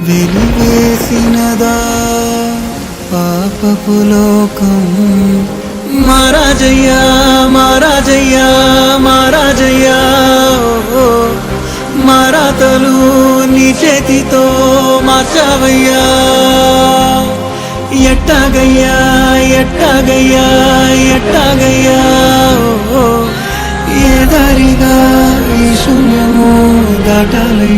వెలివేసినదా పాపపు లోకం. మహారాజయ్యా మహారాజయ్యా మహారాజయ్యా ఓ, మారాతలు నీ చేతితో మార్చావయ్యా. ఎట్టాగయ్యా ఎట్టాగయ్యా ఎట్టాగయ్యా ఓ, ఏ దారిగా ఈ శూన్యము దాటాలయ్యా.